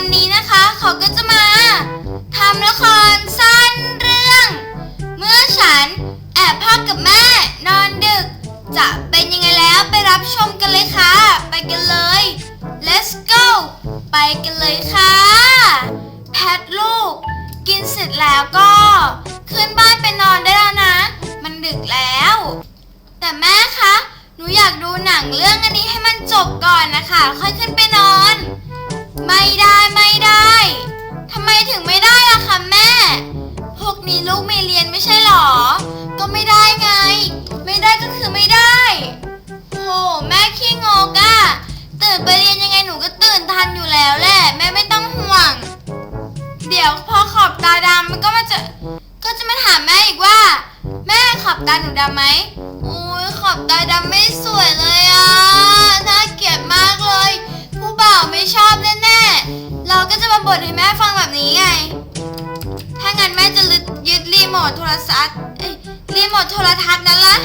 วันนี้นะคะ เขาก็จะมาทำละครสั้นเรื่อง เมื่อฉันแอบพ่อกับแม่นอนดึก จะเป็นยังไงแล้วไปรับชมกันเลยค่ะ ไปกันเลย let's go ไปกันเลยค่ะ แพทลูก กินเสร็จแล้วก็ ขึ้นบ้านไปนอนได้แล้วนะ มันดึกแล้ว แต่แม่คะหนูอยากดูหนังเรื่องอันนี้ให้มันจบก่อนนะคะ ค่อยขึ้นไปนอน กนี้ลูกไม่เรียนไม่ใช่หรอ ก็ไม่ได้ไง ไม่ได้ก็คือไม่ได้โหแม่ขี้งกอะตื่นไปเรียนยังไงหนูก็ตื่นทันอยู่แล้วแหละแม่ไม่ต้องห่วง เดี๋ยวพอขอบตาดำมันก็มาจะก็จะมาถามแม่อีกว่า แม่ขอบตาหนูดำไหมโอ้ยขอบตาดำไม่สวยเลยอะน่าเกลียดมากเลย ผู้บ่าวไม่ชอบแน่ๆเราก็จะมาบ่นให้แม่ฟังแบบนี้ไง ถ้างั้นแม่จะยึดยึด รีโมทโทรศัพท์เอ้ยรีโมทโทรทัศน์นั้นละ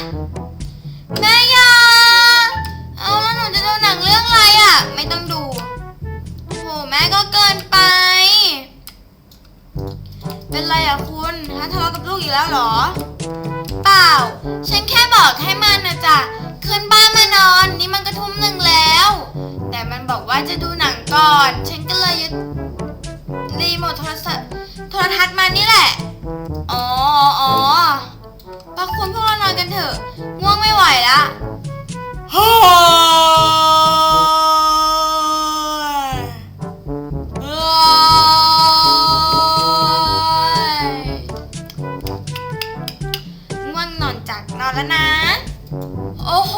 แม่อยาเอาแล้วหนูจะดูหนังเรื่องอะไรอะ ไม่ต้องดูโหแม่ก็เกินไป เป็นไรอะคุณฮะทะเลาะกับลูกอีกแล้วเหรอ เปล่า ฉันแค่บอกให้มันนะจ๊ะขึ้นบ้านมานอนนี่มันก็ทุ่มหนึ่งแล้ว แต่มันบอกว่าจะดูหนังก่อน ฉันก็เลยรีโมทโทรศัพท์โทรทัศน์มานี่แหละ อ๋ออ๋อปะคุณพวกเรานอนกันเถอะง่วงไม่ไหวละฮ่ง่วงนอนจากนอนแล้วนะ โอ้โห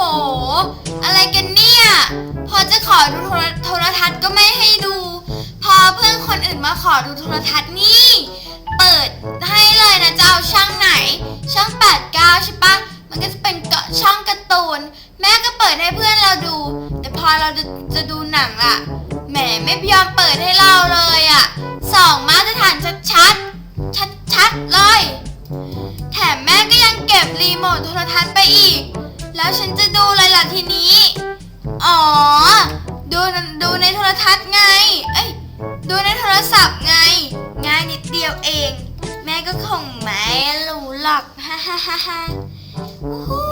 อะไรกันเนี่ย พอจะขอดูโทรทัศน์ก็ไม่ให้ดู พอเพื่อนคนอื่นมาขอดูโทรทัศน์นี่ เปิดให้ ช่องไหนช่อง 89 ใช่ปะมันก็จะเป็นเกาะช่องการ์ตูน แม่ก็เปิดให้เพื่อนเราดู แต่พอเราจะจะดูหนังอะแหมไม่ยอมเปิดให้เราเลยอะสองมาตรฐานชัดๆ ชัดๆเลย แถมแม่ก็ยังเก็บรีโมทโทรทัศน์ไปอีก แล้วฉันจะดูอะไรล่ะทีนี้ อ๋อ ดูดูในโทรทัศน์ไง เอ้ย ดูในโทรศัพท์ไง ง่ายนิดเดียวเอง แม่ก็คงไม่ หรอกฮ่าฮ่าฮ่าฮ่าฮู้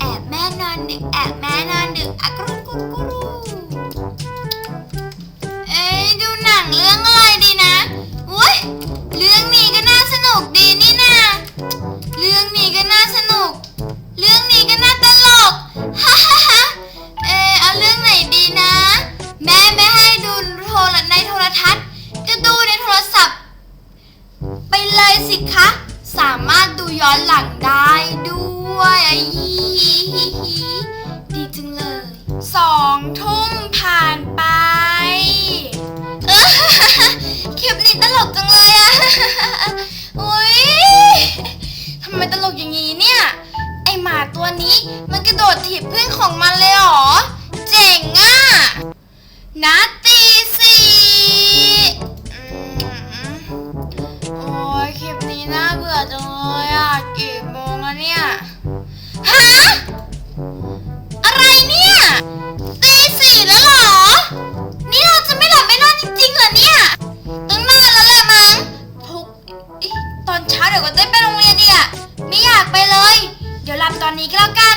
แอบแม่นอนดึกแอบแม่นอนดึกอะกรุกรุกกรูเอ้ยดูหนังเรื่องอะไรดีนะอุ้ยเรื่องนี้ก็น่าสนุกดีนี่นาเรื่องนี้ก็น่าสนุก เรื่องนี้ก็น่าตลกฮ่าฮ่าฮ่าเออเอาเรื่องไหนดีนะ แม่ไม่ให้ดูโทรในโทรทัศน์ก็ดูในโทรศัพท์ ไปเลยสิคะ สามารถดูย้อนหลังได้ด้วยอะฮิฮิฮิฮิดีจังเลยสองทุ่มผ่านไปเออคลิปนี้ตลกจังเลยอะอุ้ยทำไมตลกอย่างนี้เนี่ย ไอหมาตัวนี้มันกระโดดถีบเพื่อนของมันเลยเหรอ เจ๋งอะนา เดี๋ยวก็ได้ไปโรงเรียนดีอะไม่อยากไปเลย เดี๋ยวหลับตอนนี้ก็แล้วกัน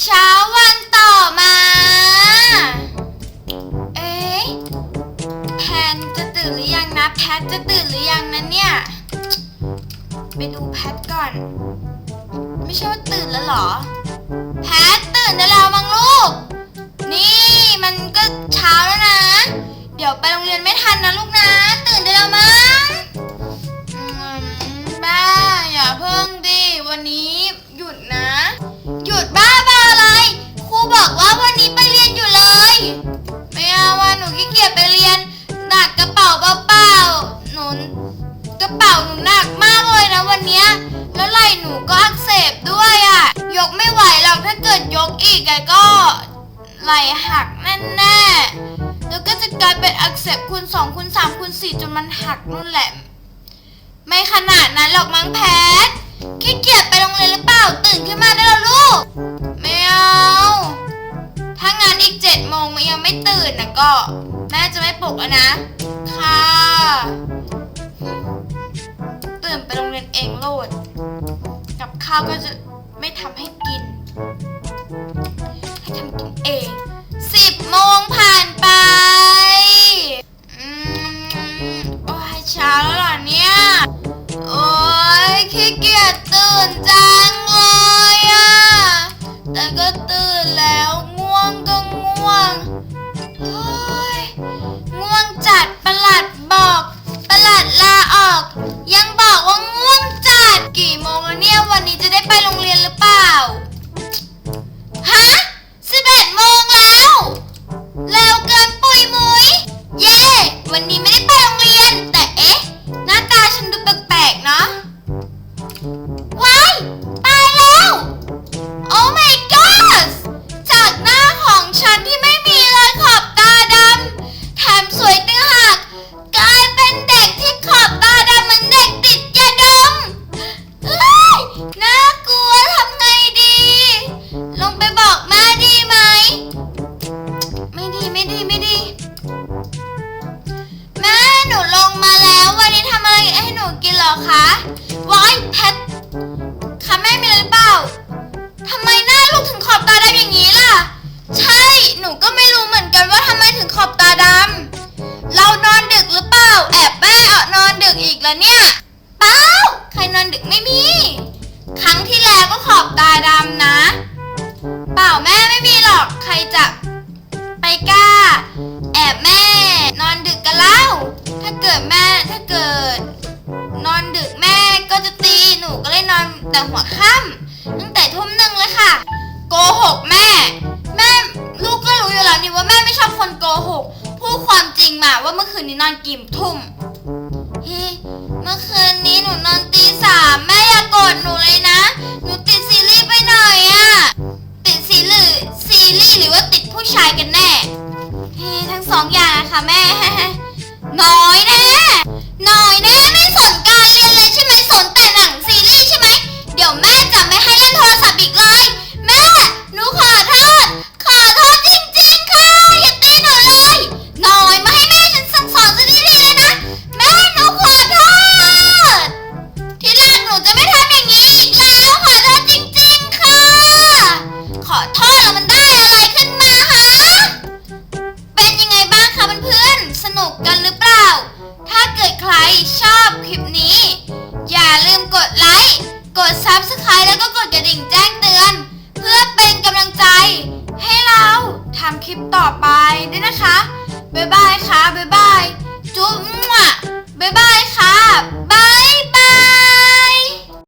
เช้าวันต่อมา เอ๊ะแพนจะตื่นหรือยังนะ แพทจะตื่นหรือยังนะเนี่ย ไปดูแพทก่อน ไม่ใช่ว่าตื่นแล้วหรอ แพทตื่นได้แล้วมั้งลูก นี่มันก็เช้าแล้วนะ เดี๋ยวไปโรงเรียนไม่ทันนะลูกนะ ตื่นได้แล้วมั้ น กระเป๋าหนูหนักมากเลยนะวันนี้แล้วไหล่หนูก็อักเสบด้วยอะ่ะ ยกไม่ไหวหรอกถ้าเกิดยกอีกก็ไหล่หักแน่แน่แล้วก็จะกลายเป็นอักเสบคูณสองคูณสามคูณสี่จนมันหักนู่นแหละ ไม่ขนาดนั้นหรอกมั้งแพทขี้เกียจไปโรงเรียนหรือเปล่าตื่นขึ้นมาได้แล้วลูกไม่เอาถ้างานอีกเจ็ดโมงมันยังไม่ตื่นนะก็ แม่จะไม่ปลุกนะ ค่ะ ข้าวก็จะไม่ทำให้กิน ให้ทำกินเองสิบโมงผ่านไปอืมโอ้ยเช้าแล้วเหรอเนี่ย โอ้ยขี้เกียจตื่นจ้า แปลกๆเนาะ วายแพทคะแม่มีอะไรหรือเปล่าทำไมหน้าลูกถึงขอบตาดำอย่างนี้ล่ะ ใช่ หนูก็ไม่รู้เหมือนกันว่าทำไมถึงขอบตาดำเรานอนดึกหรือเปล่า แอบแบ้นอนดึกอีกแล้วเนี่ย เปล่า ใครนอนดึกไม่มี ครั้งที่แล้วก็ขอบตาดำ ก็จะตีหนูก็เลยนอนแต่หัวค่ำตั้งแต่ทุ่มหนึ่งเลยค่ะ โกหกแม่ แม่ลูกก็รู้อยู่แล้วนี่ว่าแม่ไม่ชอบคนโกหกพูดความจริงมาว่าเมื่อคืนนี้นอนกี่ทุ่มเฮ้เมื่อคืนนี้หนูนอนตีสาม กด subscribe